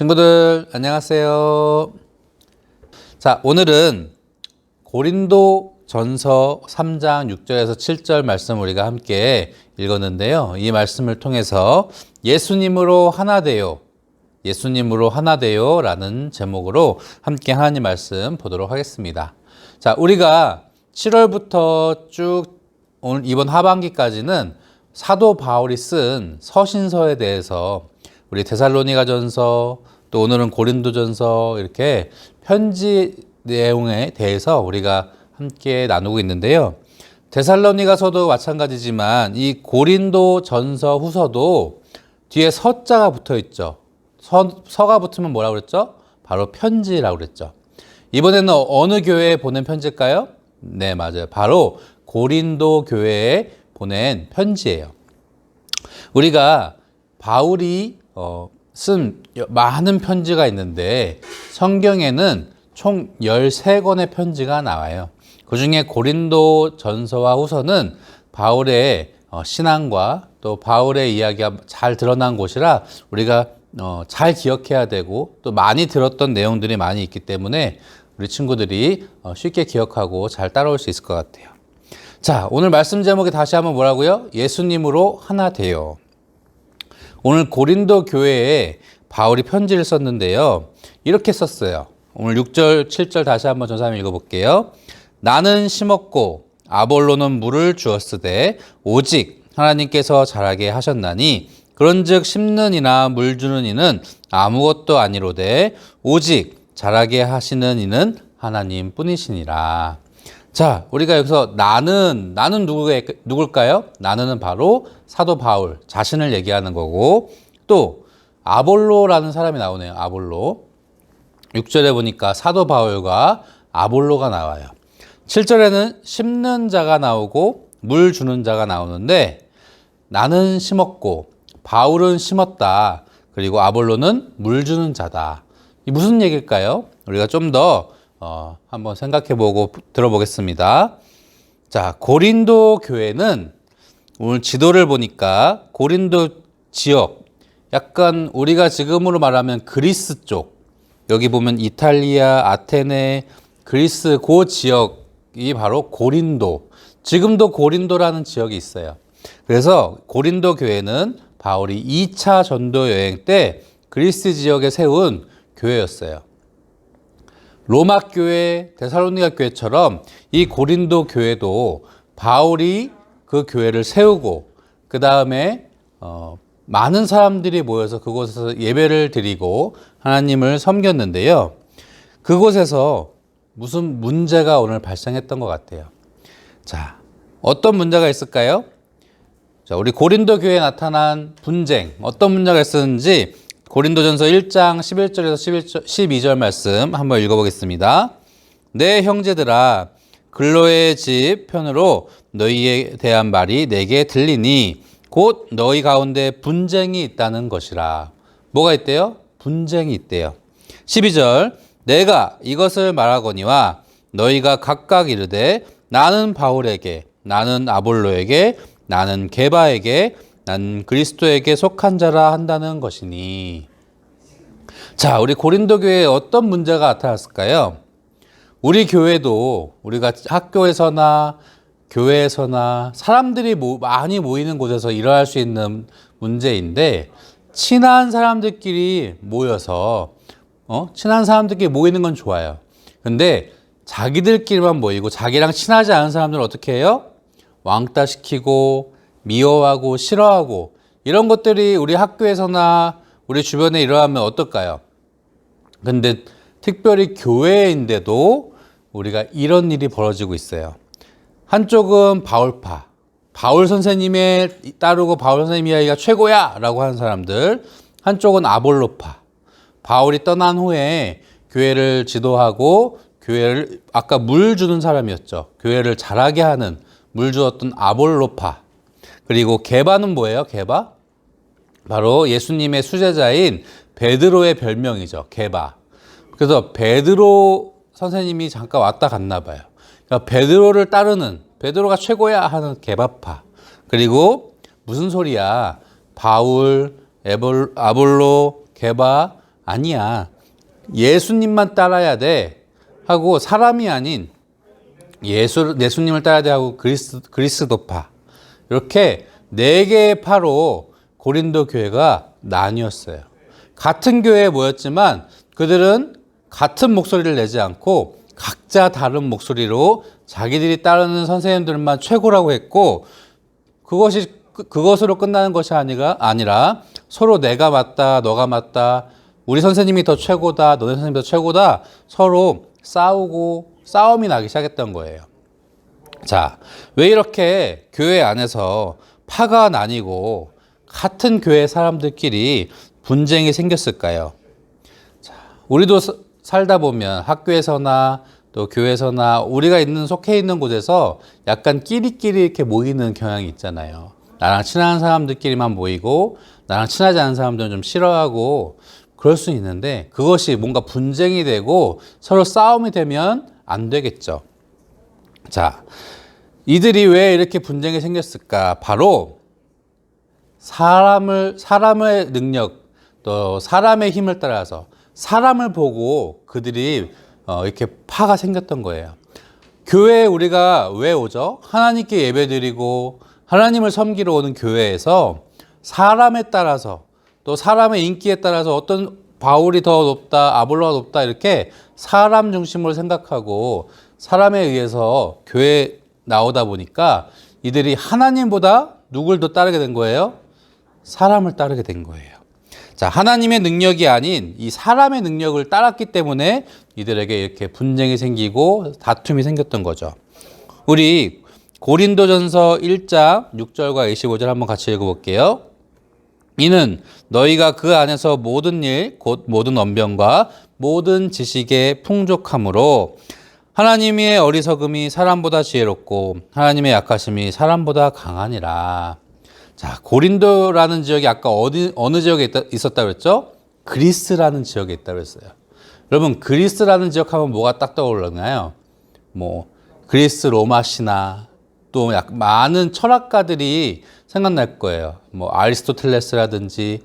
친구들 안녕하세요. 자, 오늘은 고린도 전서 3장 6절에서 7절 말씀 우리가 함께 읽었는데요. 이 말씀을 통해서 예수님으로 하나 되요. 예수님으로 하나 되요. 라는 제목으로 함께 하나님 말씀 보도록 하겠습니다. 자, 우리가 7월부터 쭉 오늘 이번 하반기까지는 사도 바울이 쓴 서신서에 대해서 우리 데살로니가 전서 또 오늘은 고린도 전서 이렇게 편지 내용에 대해서 우리가 함께 나누고 있는데요. 데살로니가서도 마찬가지지만 이 고린도 전서 후서도 뒤에 서자가 붙어 있죠. 서, 서가 붙으면 뭐라고 그랬죠? 바로 편지라고 그랬죠. 이번에는 어느 교회에 보낸 편지일까요? 네, 맞아요. 바로 고린도 교회에 보낸 편지예요. 우리가 바울이 어, 쓴 많은 편지가 있는데 성경에는 총 13권의 편지가 나와요. 그 중에 고린도 전서와 후서는 바울의 어, 신앙과 또 바울의 이야기가 잘 드러난 곳이라 우리가 어, 잘 기억해야 되고 또 많이 들었던 내용들이 많이 있기 때문에 우리 친구들이 어, 쉽게 기억하고 잘 따라올 수 있을 것 같아요. 자, 오늘 말씀 제목이 다시 한번 뭐라고요? 예수님으로 하나 되요. 오늘 고린도 교회에 바울이 편지를 썼는데요. 이렇게 썼어요. 오늘 6절, 7절 다시 한번 전사님 읽어볼게요. 나는 심었고 아볼로는 물을 주었으되 오직 하나님께서 자라게 하셨나니 그런즉 심는 이나 물 주는 이는 아무것도 아니로되 오직 자라게 하시는 이는 하나님 뿐이시니라. 자, 우리가 여기서 나는, 나는 누구게, 누굴까요? 나는은 바로 사도 바울 자신을 얘기하는 거고, 또 아볼로라는 사람이 나오네요. 아볼로. 6절에 보니까 사도 바울과 아볼로가 나와요. 7절에는 심는 자가 나오고 물 주는 자가 나오는데 나는 심었고 바울은 심었다. 그리고 아볼로는 물 주는 자다. 이 무슨 얘기일까요? 우리가 좀 더 어, 한번 생각해 보고 들어보겠습니다. 자, 고린도 교회는 오늘 지도를 보니까 고린도 지역, 약간 우리가 지금으로 말하면 그리스 쪽, 여기 보면 이탈리아, 아테네, 그리스 그 지역이 바로 고린도. 지금도 고린도라는 지역이 있어요. 그래서 고린도 교회는 바울이 2차 전도 여행 때 그리스 지역에 세운 교회였어요. 로마 교회, 데살로니가 교회처럼 이 고린도 교회도 바울이 그 교회를 세우고 그 다음에 어, 많은 사람들이 모여서 그곳에서 예배를 드리고 하나님을 섬겼는데요. 그곳에서 무슨 문제가 오늘 발생했던 것 같아요. 자, 어떤 문제가 있을까요? 자, 우리 고린도 교회에 나타난 분쟁, 어떤 문제가 있었는지 고린도전서 1장 11절에서 11절, 12절 말씀 한번 읽어보겠습니다. 내 형제들아 근로의 집 편으로 너희에 대한 말이 내게 들리니 곧 너희 가운데 분쟁이 있다는 것이라. 뭐가 있대요? 분쟁이 있대요. 12절 내가 이것을 말하거니와 너희가 각각 이르되 나는 바울에게 나는 아볼로에게 나는 게바에게 난 그리스도에게 속한 자라 한다는 것이니. 자, 우리 고린도 교회에 어떤 문제가 나타났을까요? 우리 교회도 우리가 학교에서나 교회에서나 사람들이 많이 모이는 곳에서 일어날 수 있는 문제인데 친한 사람들끼리 모여서 어? 친한 사람들끼리 모이는 건 좋아요. 근데 자기들끼리만 모이고 자기랑 친하지 않은 사람들은 어떻게 해요? 왕따 시키고 미워하고 싫어하고 이런 것들이 우리 학교에서나 우리 주변에 일어나면 어떨까요? 근데 특별히 교회인데도 우리가 이런 일이 벌어지고 있어요. 한쪽은 바울파, 바울 선생님의 따르고 바울 선생님 이야기가 최고야! 라고 하는 사람들, 한쪽은 아볼로파, 바울이 떠난 후에 교회를 지도하고 교회를 아까 물 주는 사람이었죠. 교회를 잘하게 하는 물 주었던 아볼로파. 그리고 게바는 뭐예요? 게바? 바로 예수님의 수제자인 베드로의 별명이죠. 게바. 그래서 베드로 선생님이 잠깐 왔다 갔나 봐요. 그러니까 베드로를 따르는 베드로가 최고야 하는 게바파. 그리고 무슨 소리야? 바울, 에볼, 아볼로, 게바 아니야. 예수님만 따라야 돼. 하고 사람이 아닌 예수, 예수님을 따라야 돼 하고 그리스, 그리스도파. 이렇게 네 개의 파로 고린도 교회가 나뉘었어요. 같은 교회에 모였지만 그들은 같은 목소리를 내지 않고 각자 다른 목소리로 자기들이 따르는 선생님들만 최고라고 했고 그것이 그- 그것으로 끝나는 것이 아니라 아니라 서로 내가 맞다, 너가 맞다, 우리 선생님이 더 최고다, 너네 선생님이 더 최고다 서로 싸우고 싸움이 나기 시작했던 거예요. 자, 왜 이렇게 교회 안에서 파가 나뉘고 같은 교회 사람들끼리 분쟁이 생겼을까요? 자, 우리도 사- 살다 보면 학교에서나 또 교회에서나 우리가 있는 속해 있는 곳에서 약간 끼리끼리 이렇게 모이는 경향이 있잖아요. 나랑 친한 사람들끼리만 모이고 나랑 친하지 않은 사람들은 좀 싫어하고 그럴 수 있는데 그것이 뭔가 분쟁이 되고 서로 싸움이 되면 안 되겠죠. 자, 이들이 왜 이렇게 분쟁이 생겼을까? 바로 사람을 사람의 능력 또 사람의 힘을 따라서 사람을 보고 그들이 어, 이렇게 파가 생겼던 거예요. 교회에 우리가 왜 오죠? 하나님께 예배드리고 하나님을 섬기러 오는 교회에서 사람에 따라서 또 사람의 인기에 따라서 어떤 바울이 더 높다, 아볼로가 높다 이렇게 사람 중심으로 생각하고 사람에 의해서 교회 나오다 보니까 이들이 하나님보다 누굴 더 따르게 된 거예요? 사람을 따르게 된 거예요. 자, 하나님의 능력이 아닌 이 사람의 능력을 따랐기 때문에 이들에게 이렇게 분쟁이 생기고 다툼이 생겼던 거죠. 우리 고린도전서 1장 6절과 25절 한번 같이 읽어볼게요. 이는 너희가 그 안에서 모든 일, 곧 모든 언변과 모든 지식의 풍족함으로 하나님의 어리석음이 사람보다 지혜롭고 하나님의 약하심이 사람보다 강하니라. 자, 고린도라는 지역이 아까 어디, 어느 지역에 있다, 있었다고 그랬죠? 그리스라는 지역에 있다고 그랬어요. 여러분, 그리스라는 지역 하면 뭐가 딱 떠오르나요? 뭐, 그리스 로마 신화, 또 약, 많은 철학가들이 생각날 거예요. 뭐, 아리스토텔레스라든지,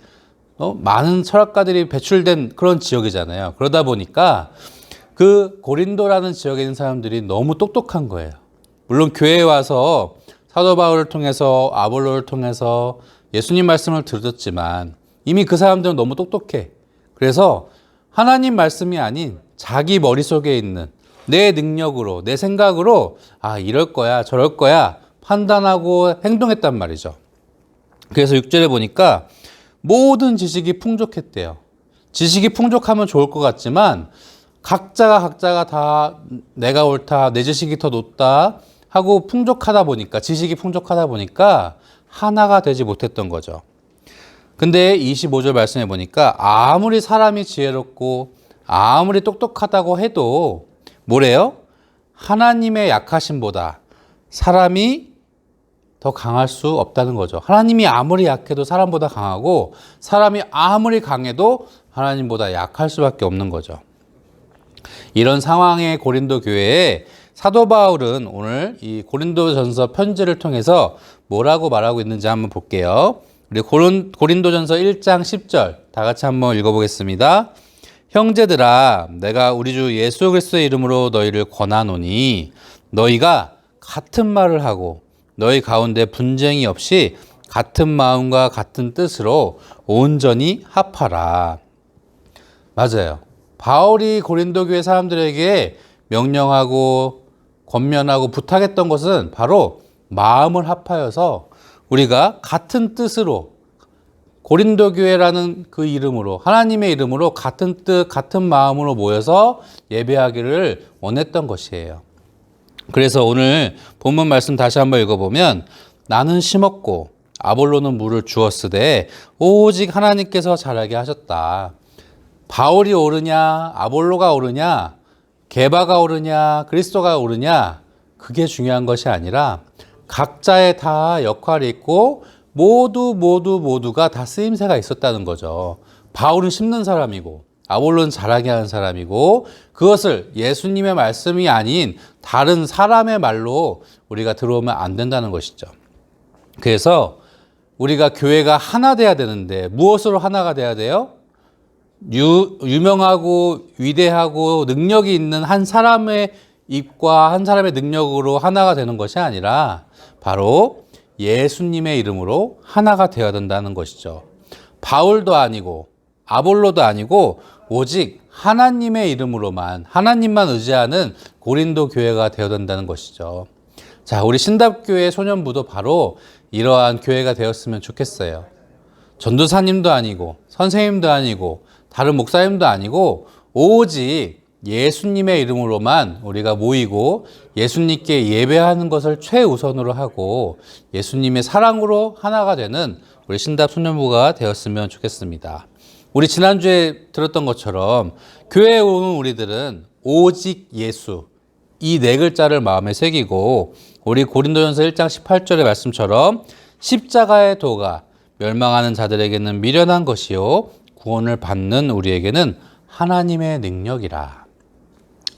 어, 많은 철학가들이 배출된 그런 지역이잖아요. 그러다 보니까 그 고린도라는 지역에 있는 사람들이 너무 똑똑한 거예요. 물론 교회에 와서 사도 바울을 통해서 아볼로를 통해서 예수님 말씀을 들었지만 이미 그 사람들은 너무 똑똑해. 그래서 하나님 말씀이 아닌 자기 머릿속에 있는 내 능력으로, 내 생각으로 아, 이럴 거야, 저럴 거야 판단하고 행동했단 말이죠. 그래서 6절에 보니까 모든 지식이 풍족했대요. 지식이 풍족하면 좋을 것 같지만 각자가 각자가 다 내가 옳다, 내 지식이 더 높다 하고 풍족하다 보니까 지식이 풍족하다 보니까 하나가 되지 못했던 거죠. 근데 25절 말씀해 보니까 아무리 사람이 지혜롭고 아무리 똑똑하다고 해도 뭐래요? 하나님의 약하심보다 사람이 더 강할 수 없다는 거죠. 하나님이 아무리 약해도 사람보다 강하고 사람이 아무리 강해도 하나님보다 약할 수밖에 없는 거죠. 이런 상황의 고린도 교회에 사도 바울은 오늘 이 고린도전서 편지를 통해서 뭐라고 말하고 있는지 한번 볼게요. 우리 고린, 고린도전서 1장 10절 다 같이 한번 읽어보겠습니다. 형제들아 내가 우리 주 예수 그리스도의 이름으로 너희를 권하노니 너희가 같은 말을 하고 너희 가운데 분쟁이 없이 같은 마음과 같은 뜻으로 온전히 합하라. 맞아요. 바울이 고린도 교회 사람들에게 명령하고 권면하고 부탁했던 것은 바로 마음을 합하여서 우리가 같은 뜻으로 고린도 교회라는 그 이름으로 하나님의 이름으로 같은 뜻 같은 마음으로 모여서 예배하기를 원했던 것이에요. 그래서 오늘 본문 말씀 다시 한번 읽어보면 나는 심었고 아볼로는 물을 주었으되 오직 하나님께서 자라게 하셨다. 바울이 오르냐 아볼로가 오르냐 게바가 오르냐 그리스도가 오르냐 그게 중요한 것이 아니라 각자의 다 역할이 있고 모두 모두 모두가 다 쓰임새가 있었다는 거죠. 바울은 심는 사람이고 아볼로는 자라게 하는 사람이고 그것을 예수님의 말씀이 아닌 다른 사람의 말로 우리가 들어오면 안 된다는 것이죠. 그래서 우리가 교회가 하나 돼야 되는데 무엇으로 하나가 돼야 돼요? 유, 유명하고 위대하고 능력이 있는 한 사람의 입과 한 사람의 능력으로 하나가 되는 것이 아니라 바로 예수님의 이름으로 하나가 되어야 된다는 것이죠. 바울도 아니고 아볼로도 아니고 오직 하나님의 이름으로만 하나님만 의지하는 고린도 교회가 되어야 된다는 것이죠. 자, 우리 신답교회 소년부도 바로 이러한 교회가 되었으면 좋겠어요. 전도사님도 아니고 선생님도 아니고 다른 목사님도 아니고 오직 예수님의 이름으로만 우리가 모이고 예수님께 예배하는 것을 최우선으로 하고 예수님의 사랑으로 하나가 되는 우리 신답 소년부가 되었으면 좋겠습니다. 우리 지난주에 들었던 것처럼 교회에 오는 우리들은 오직 예수 이 네 글자를 마음에 새기고 우리 고린도전서 1장 18절의 말씀처럼 십자가의 도가 멸망하는 자들에게는 미련한 것이요 구원을 받는 우리에게는 하나님의 능력이라.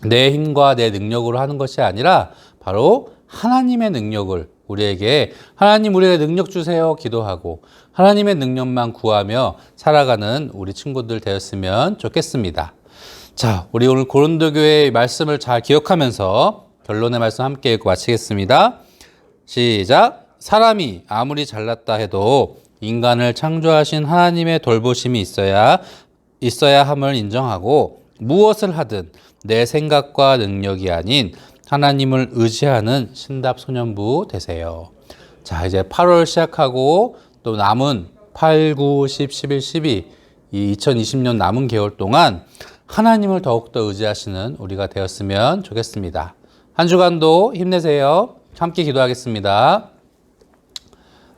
내 힘과 내 능력으로 하는 것이 아니라 바로 하나님의 능력을 우리에게 하나님 우리에게 능력 주세요 기도하고 하나님의 능력만 구하며 살아가는 우리 친구들 되었으면 좋겠습니다. 자, 우리 오늘 고린도 교회의 말씀을 잘 기억하면서 결론의 말씀 함께 읽고 마치겠습니다. 시작. 사람이 아무리 잘났다 해도 인간을 창조하신 하나님의 돌보심이 있어야 있어야 함을 인정하고 무엇을 하든 내 생각과 능력이 아닌 하나님을 의지하는 신답 소년부 되세요. 자, 이제 8월 시작하고 또 남은 8, 9, 10, 11, 12, 이 2020년 남은 개월 동안 하나님을 더욱더 의지하시는 우리가 되었으면 좋겠습니다. 한 주간도 힘내세요. 함께 기도하겠습니다.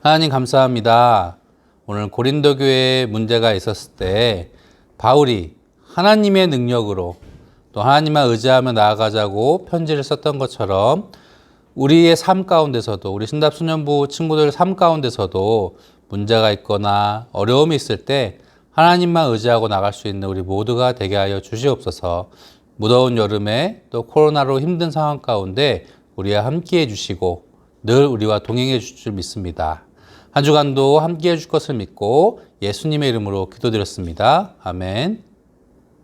하나님 감사합니다. 오늘 고린도 교회에 문제가 있었을 때 바울이 하나님의 능력으로 또 하나님만 의지하며 나아가자고 편지를 썼던 것처럼 우리의 삶 가운데서도 우리 신답 수년부 친구들 삶 가운데서도 문제가 있거나 어려움이 있을 때 하나님만 의지하고 나갈 수 있는 우리 모두가 되게 하여 주시옵소서. 무더운 여름에 또 코로나로 힘든 상황 가운데 우리와 함께 해 주시고 늘 우리와 동행해 주실 줄 믿습니다. 한 주간도 함께 해줄 것을 믿고 예수님의 이름으로 기도드렸습니다. 아멘.